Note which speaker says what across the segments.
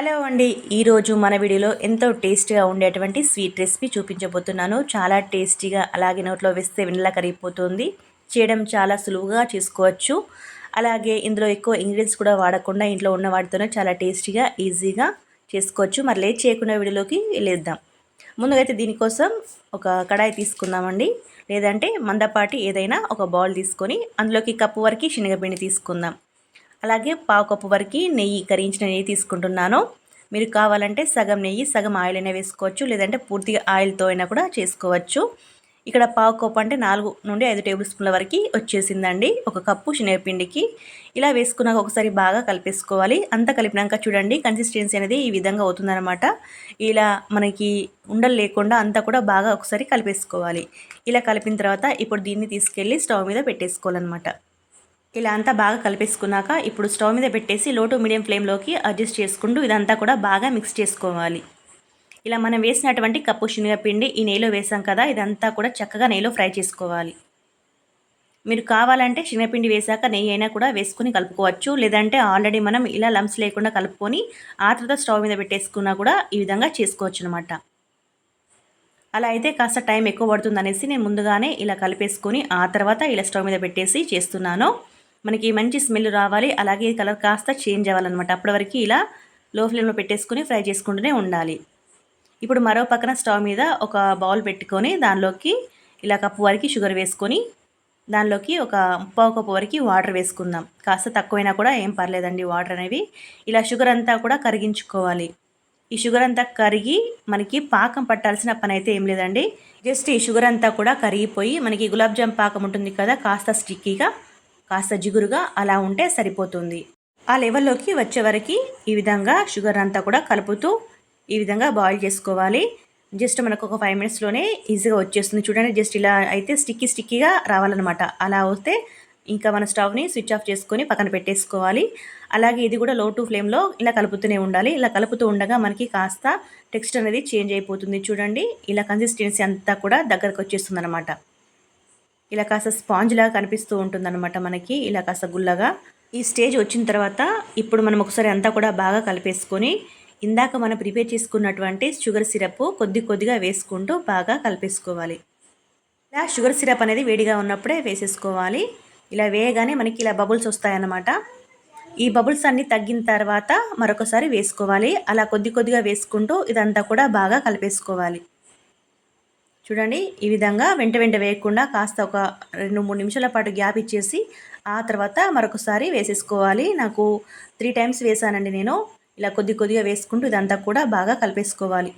Speaker 1: Hello అండి. ఈరోజు మన వీడియోలో ఎంతో టేస్టీగా ఉండేటువంటి స్వీట్ రెసిపీ చూపించబోతున్నాను. చాలా టేస్టీగా అలాగే నోట్లో వేస్తే వెనలా కరిగిపోతుంది. చేయడం చాలా సులువుగా చేసుకోవచ్చు. అలాగే ఇందులో ఎక్కువ ఇంగ్రీడియంట్స్ కూడా వాడకుండా ఇంట్లో ఉన్న వాటితోనే చాలా టేస్టీగా ఈజీగా చేసుకోవచ్చు. మరి లేట్ చేయకుండా వీడియోలోకి వెళ్ళేద్దాం. ముందుగా అయితే దీనికోసం ఒక కడాయి తీసుకుందామండి. లేదంటే మందపాటి ఏదైనా ఒక బౌల్ తీసుకొని అందులోకి కప్పు వరకు శనగపిండి తీసుకుందాం. అలాగే పావు కప్పు వరకు నెయ్యి కరించిన నెయ్యి తీసుకుంటున్నాను. మీరు కావాలంటే సగం నెయ్యి సగం ఆయిల్ అయినా వేసుకోవచ్చు లేదంటే పూర్తిగా ఆయిల్తో అయినా కూడా చేసుకోవచ్చు. ఇక్కడ పావు కప్పు అంటే నాలుగు నుండి ఐదు టేబుల్ స్పూన్ల వరకు వచ్చేసిందండి. ఒక కప్పు శనగపిండికి ఇలా వేసుకున్నాక ఒకసారి బాగా కలిపేసుకోవాలి. అంతా కలిపినాక చూడండి కన్సిస్టెన్సీ అనేది ఈ విధంగా అవుతుందన్నమాట. ఇలా మనకి ఉండలు లేకుండా అంతా కూడా బాగా ఒకసారి కలిపేసుకోవాలి. ఇలా కలిపిన తర్వాత ఇప్పుడు దీన్ని తీసుకెళ్ళి స్టవ్ మీద పెట్టేసుకోవాలన్నమాట. ఇలా అంతా బాగా కలిపేసుకున్నాక ఇప్పుడు స్టవ్ మీద పెట్టేసి లో టు మీడియం ఫ్లేమ్లోకి అడ్జస్ట్ చేసుకుంటూ ఇదంతా కూడా బాగా మిక్స్ చేసుకోవాలి. ఇలా మనం వేసినటువంటి కప్పు శనగపిండి ఈ నెయ్యిలో వేసాం కదా ఇదంతా కూడా చక్కగా నెయ్యిలో ఫ్రై చేసుకోవాలి. మీరు కావాలంటే శనగపిండి వేసాక నెయ్యి అయినా కూడా వేసుకుని కలుపుకోవచ్చు. లేదంటే ఆల్రెడీ మనం ఇలా లంప్స్ లేకుండా కలుపుకొని ఆ తర్వాత స్టవ్ మీద పెట్టేసుకున్నా కూడా ఈ విధంగా చేసుకోవచ్చు అనమాట అలా అయితే కాస్త టైం ఎక్కువ పడుతుందనేసి నేను ముందుగానే ఇలా కలిపేసుకొని ఆ తర్వాత ఇలా స్టవ్ మీద పెట్టేసి చేస్తున్నాను. మనకి మంచి స్మెల్ రావాలి. అలాగే కలర్ కాస్త చేంజ్ అవ్వాలన్నమాట. అప్పటి వరకు ఇలా లో ఫ్లేమ్లో పెట్టేసుకుని ఫ్రై చేసుకుంటూనే ఉండాలి. ఇప్పుడు మరో పక్కన స్టవ్ మీద ఒక బౌల్ పెట్టుకొని దానిలోకి ఇలా కప్పు వరకు షుగర్ వేసుకొని దానిలోకి ఒక ముప్పావు కప్పు వరకు వాటర్ వేసుకుందాం. కాస్త తక్కువైనా కూడా ఏం పర్లేదండి వాటర్ అనేవి. ఇలా షుగర్ అంతా కూడా కరిగించుకోవాలి. ఈ షుగర్ అంతా కరిగి మనకి పాకం పట్టాల్సిన పని అయితే ఏం లేదండి. జస్ట్ ఈ షుగర్ అంతా కూడా కరిగిపోయి మనకి గులాబ్ జామ్ పాకం ఉంటుంది కదా కాస్త స్టిక్కీగా కాస్త జిగురుగా అలా ఉంటే సరిపోతుంది. ఆ లెవెల్లోకి వచ్చే వరకు ఈ విధంగా షుగర్ అంతా కూడా కలుపుతూ ఈ విధంగా బాయిల్ చేసుకోవాలి. జస్ట్ మనకు ఒక ఫైవ్ మినిట్స్లోనే ఈజీగా వచ్చేస్తుంది. చూడండి జస్ట్ ఇలా అయితే స్టిక్కీ స్టిక్కీగా రావాలన్నమాట. అలా వస్తే ఇంకా మన స్టవ్ని స్విచ్ ఆఫ్ చేసుకొని పక్కన పెట్టేసుకోవాలి. అలాగే ఇది కూడా లో టు ఫ్లేమ్లో ఇలా కలుపుతూనే ఉండాలి. ఇలా కలుపుతూ ఉండగా మనకి కాస్త టెక్స్ట్ అనేది చేంజ్ అయిపోతుంది. చూడండి ఇలా కన్సిస్టెన్సీ అంతా కూడా దగ్గరకు వచ్చేస్తుంది అనమాట ఇలా కాస్త స్పాంజ్ లాగా కనిపిస్తూ ఉంటుందన్నమాట మనకి ఇలా కాస్త గుల్లగా. ఈ స్టేజ్ వచ్చిన తర్వాత ఇప్పుడు మనం ఒకసారి అంతా కూడా బాగా కలిపేసుకొని ఇందాక మనం ప్రిపేర్ చేసుకున్నటువంటి షుగర్ సిరప్ కొద్ది కొద్దిగా వేసుకుంటూ బాగా కలిపేసుకోవాలి. ఇలా షుగర్ సిరప్ అనేది వేడిగా ఉన్నప్పుడే వేసేసుకోవాలి. ఇలా వేయగానే మనకి ఇలా బబుల్స్ వస్తాయన్నమాట. ఈ బబుల్స్ అన్నీ తగ్గిన తర్వాత మరొకసారి వేసుకోవాలి. అలా కొద్ది కొద్దిగా వేసుకుంటూ ఇదంతా కూడా బాగా కలిపేసుకోవాలి. చూడండి ఈ విధంగా వెంట వెంట వేయకుండా కాస్త ఒక రెండు మూడు నిమిషాల పాటు గ్యాప్ ఇచ్చేసి ఆ తర్వాత మరొకసారి వేసేసుకోవాలి. నాకు త్రీ టైమ్స్ వేసానండి నేను. ఇలా కొద్ది కొద్దిగా వేసుకుంటూ ఇదంతా కూడా బాగా కలిపేసుకోవాలి.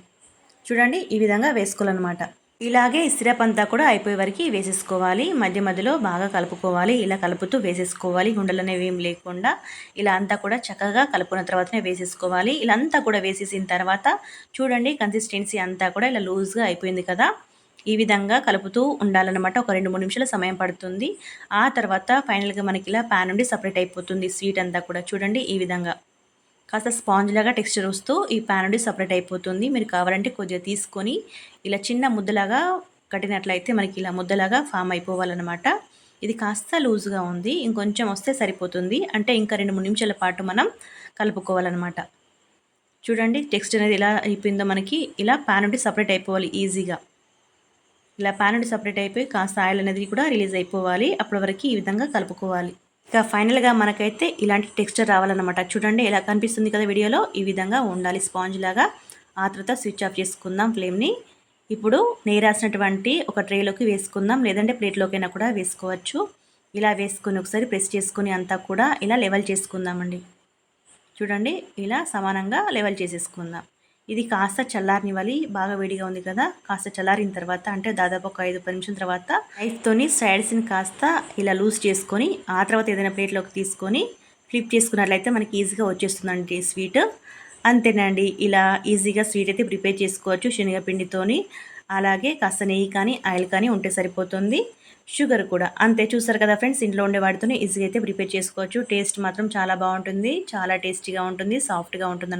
Speaker 1: చూడండి ఈ విధంగా వేసుకోవాలన్నమాట. ఇలాగే సిరప్ అంతా కూడా అయిపోయే వరకు వేసేసుకోవాలి. మధ్య మధ్యలో బాగా కలుపుకోవాలి. ఇలా కలుపుతూ వేసేసుకోవాలి. గుండెలు అనేవి ఏం లేకుండా ఇలా అంతా కూడా చక్కగా కలుపుకున్న తర్వాతనే వేసేసుకోవాలి. ఇలా అంతా కూడా వేసేసిన తర్వాత చూడండి కన్సిస్టెన్సీ అంతా కూడా ఇలా లూజ్గా అయిపోయింది కదా. ఈ విధంగా కలుపుతూ ఉండాలన్నమాట. ఒక రెండు మూడు నిమిషాల సమయం పడుతుంది. ఆ తర్వాత ఫైనల్గా మనకి ఇలా ప్యాన్ నుండి సపరేట్ అయిపోతుంది స్వీట్ అంతా కూడా. చూడండి ఈ విధంగా. కాస్త స్పాంజ్ లాగా టెక్స్చర్ వస్తూ ఈ ప్యాన్ నుండి సపరేట్ అయిపోతుంది. మీరు కావాలంటే కొద్దిగా తీసుకొని ఇలా చిన్న ముద్దలాగా కట్టినట్లయితే మనకి ఇలా ముద్దలాగా ఫామ్ అయిపోవాలన్నమాట. ఇది కాస్త లూజ్గా ఉంది. ఇంకొంచెం వస్తే సరిపోతుంది. అంటే ఇంకా రెండు మూడు నిమిషాల పాటు మనం కలుపుకోవాలన్నమాట. చూడండి టెక్స్ట్ అనేది ఎలా అయిపోయిందో మనకి. ఇలా ప్యాన్ నుండి సపరేట్ అయిపోవాలి ఈజీగా. ఇలా పానుడు సపరేట్ అయిపోయి కాస్త ఆయిల్ అనేది కూడా రిలీజ్ అయిపోవాలి. అప్పటి వరకు ఈ విధంగా కలుపుకోవాలి. ఇక ఫైనల్గా మనకైతే ఇలాంటి టెక్స్చర్ రావాలన్నమాట. చూడండి ఎలా కనిపిస్తుంది కదా వీడియోలో. ఈ విధంగా ఉండాలి స్పాంజ్ లాగా. ఆ తర్వాత స్విచ్ ఆఫ్ చేసుకుందాం ఫ్లేమ్ని ఇప్పుడు నెయ్యి రాసినటువంటి ఒక ట్రేలోకి వేసుకుందాం. లేదంటే ప్లేట్లోకైనా కూడా వేసుకోవచ్చు. ఇలా వేసుకుని ఒకసారి ప్రెస్ చేసుకుని అంతా కూడా ఇలా లెవెల్ చేసుకుందామండి. చూడండి ఇలా సమానంగా లెవెల్ చేసేసుకుందాం. ఇది కాస్త చల్లారనివ్వాలి బాగా వేడిగా ఉంది కదా కాస్త చల్లారిన తర్వాత అంటే దాదాపు ఒక ఐదు పది నిమిషం తర్వాత నైఫ్తోని సైడ్స్ని కాస్త ఇలా లూజ్ చేసుకొని ఆ తర్వాత ఏదైనా ప్లేట్లోకి తీసుకొని ఫ్లిప్ చేసుకున్నట్లయితే మనకి ఈజీగా వచ్చేస్తుందండి స్వీట్ అంతేనండి ఇలా ఈజీగా స్వీట్ అయితే ప్రిపేర్ చేసుకోవచ్చు శనగపిండితోని అలాగే కాస్త నెయ్యి కానీ ఆయిల్ కానీ ఉంటే సరిపోతుంది. షుగర్ కూడా అంతే చూసారు కదా ఫ్రెండ్స్ ఇంట్లో ఉండే వాటితోనే ఈజీగా అయితే ప్రిపేర్ చేసుకోవచ్చు. టేస్ట్ మాత్రం చాలా బాగుంటుంది చాలా టేస్టీగా ఉంటుంది సాఫ్ట్గా ఉంటుంది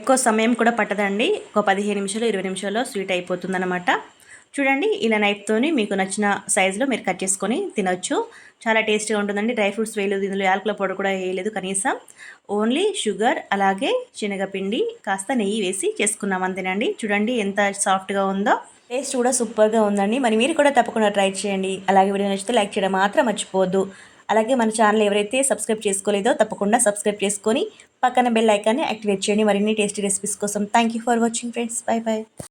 Speaker 1: ఎక్కువ సమయం కూడా పట్టదండి. ఒక పదిహేను నిమిషాలు ఇరవై నిమిషాల్లో స్వీట్ అయిపోతుందన్నమాట. చూడండి ఇలా నైఫ్తోని మీకు నచ్చిన సైజులో మీరు కట్ చేసుకొని తినొచ్చు. చాలా టేస్టీగా ఉంటుందండి. డ్రై ఫ్రూట్స్ వేయలేదు ఇందులో యాలకుల పౌడర్ కూడా వేయలేదు కనీసం. ఓన్లీ షుగర్ అలాగే శనగపిండి కాస్త నెయ్యి వేసి చేసుకున్నాం అంతేనండి. చూడండి ఎంత సాఫ్ట్గా ఉందో. టేస్ట్ కూడా సూపర్గా ఉందండి. మరి మీరు కూడా తప్పకుండా ట్రై చేయండి. అలాగే వీడియో నచ్చితే లైక్ చేయడం మాత్రం మర్చిపోవద్దు. అలాగే మన ఛానల్ ఎవరైతే సబ్స్క్రైబ్ చేసుకోలేదో తప్పకుండా సబ్స్క్రైబ్ చేసుకొని పక్కన బెల్ ఐకాన్ని యాక్టివేట్ చేయండి. మరిన్ని టేస్టీ రెసిపీస్ కోసం. Thank you for watching friends bye bye